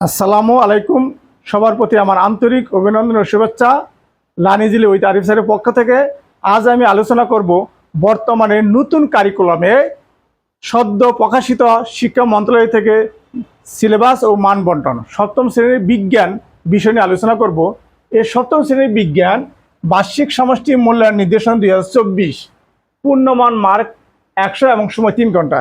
আসসালামু আলাইকুম। সবার প্রতি আমার আন্তরিক অভিনন্দন ও শুভেচ্ছা লানিজিলি উইথ আরিফ স্যারের পক্ষ থেকে। আজ আমি আলোচনা করব বর্তমানে নতুন কারিকুলামে সদ্য প্রকাশিত শিক্ষা মন্ত্রণালয় থেকে সিলেবাস ও মান বন্টন। সপ্তম শ্রেণির বিজ্ঞান বিষয় নিয়ে আলোচনা করব। এই সপ্তম শ্রেণির বিজ্ঞান বার্ষিক সমষ্টি মূল্যায়ন নির্দেশন দুই হাজার চব্বিশ। পূর্ণমান মার্ক একশো এবং সময় তিন ঘণ্টা।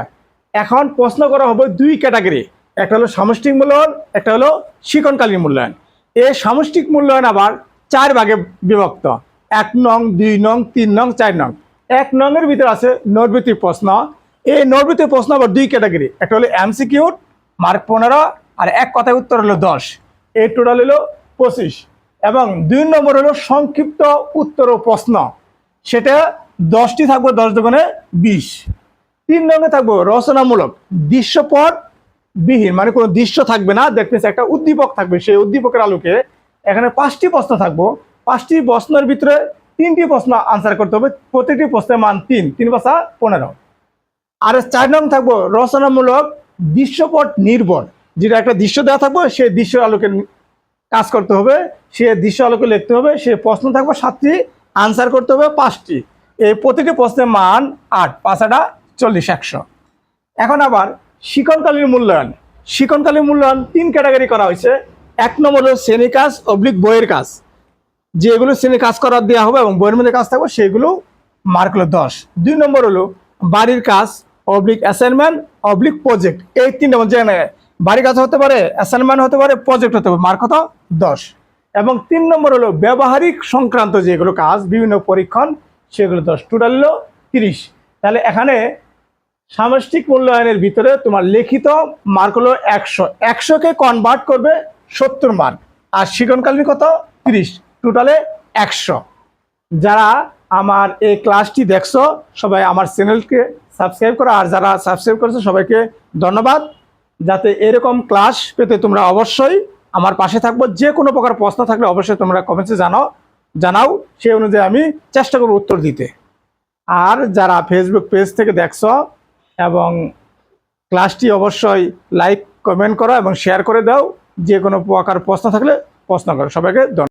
এখন প্রশ্ন করা হবে দুই ক্যাটাগরি একটা হলো সামষ্টিক মূল্যায়ন, একটা হলো শিকনকালীন মূল্যায়ন। এই সামষ্টিক মূল্যায়ন আবার চার ভাগে বিভক্ত। এক নং, দুই নং, তিন নং, চার নং। এক নংয়ের ভিতরে আছে নৈর্বৃত্তিক প্রশ্ন। এই নৈর্বৃত্তিক প্রশ্ন আবার দুই ক্যাটাগরি। একটা হলো এমসিকিউর মার্ক পনেরো, আর এক কথায় উত্তর হলো দশ। এই টোটাল হলো পঁচিশ। এবং দুই নম্বর হলো সংক্ষিপ্ত উত্তর ও প্রশ্ন। সেটা দশটি থাকবে দশ দোকানে বিশ। তিন রঙে থাকব রচনামূলক। দৃশ্যপট বিহীন মানে কোনো দৃশ্য থাকবে না দেখতেছে একটা উদ্দীপক থাকবে, সেই উদ্দীপকের আলোকে এখানে পাঁচটি প্রশ্ন থাকব। পাঁচটি প্রশ্নের ভিতরে তিনটি প্রশ্ন আনসার করতে হবে প্রতিটি প্রশ্নের মান তিন তিন পাশা পনেরো। আর চার নং থাকব, রচনামূলক দৃশ্যপট নির্ভর, যেটা একটা দৃশ্য দেওয়া থাকব, সেই দৃশ্য আলোকে কাজ করতে হবে, সে দৃশ্য আলোকে লিখতে হবে, সে প্রশ্ন থাকবে সাতটি আনসার করতে হবে পাঁচটি। এই প্রতিটি প্রশ্নের মান আট, পাঁচাটা চল্লিশ, একশো। এখন আবার শিকনকালীন মূল্যায়ন। শিকনকালীন মূল্যায়ন তিন ক্যাটাগরি করা হয়েছে। এক নম্বর হলো শ্রেণি কাজ, অবলিক বইয়ের কাজ। যেগুলো শ্রেণি কাজ করার দেওয়া হবে এবং বইয়ের মধ্যে কাজ থাকবে, সেগুলো মার্ক হলো দশ। দুই নম্বর হলো বাড়ির কাজ, অবলিক অ্যাসাইনমেন্ট অবলিক প্রজেক্ট এই তিনটা যেখানে বাড়ির কাজ হতে পারে অ্যাসাইনমেন্ট হতে পারে প্রজেক্ট হতে পারে, মার্ক কত দশ। এবং তিন নম্বর হলো ব্যবহারিক সংক্রান্ত যেগুলো কাজ, বিভিন্ন পরীক্ষণ, সেগুলো দশ। টোটাল হলো তিরিশ। তাহলে এখানে সামষ্টিক মূল্যায়নের ভিতরে তোমার লিখিত মার্ক হলো একশো। একশোকে কনভার্ট করবে সত্তর মার্ক আর শিকনকালীন কত? তিরিশ। টোটালে একশো। যারা আমার এই ক্লাসটি দেখছ, সবাই আমার চ্যানেলকে সাবস্ক্রাইব করো, আর যারা সাবস্ক্রাইব করেছ, সবাইকে ধন্যবাদ। যাতে এরকম ক্লাস পেতে তোমরা অবশ্যই আমার পাশে থাকব। যে কোনো প্রকার প্রশ্ন থাকলে অবশ্যই তোমরা কমেন্টসে জানাও জানাও। সেই অনুযায়ী আমি চেষ্টা করব উত্তর দিতে। আর যারা ফেসবুক পেজ থেকে দেখছ এবং ক্লাসটি অবশ্যই লাইক, কমেন্ট করো এবং শেয়ার করে দাও। যে কোনো প্রকার প্রশ্ন থাকলে প্রশ্ন করো। সবাইকে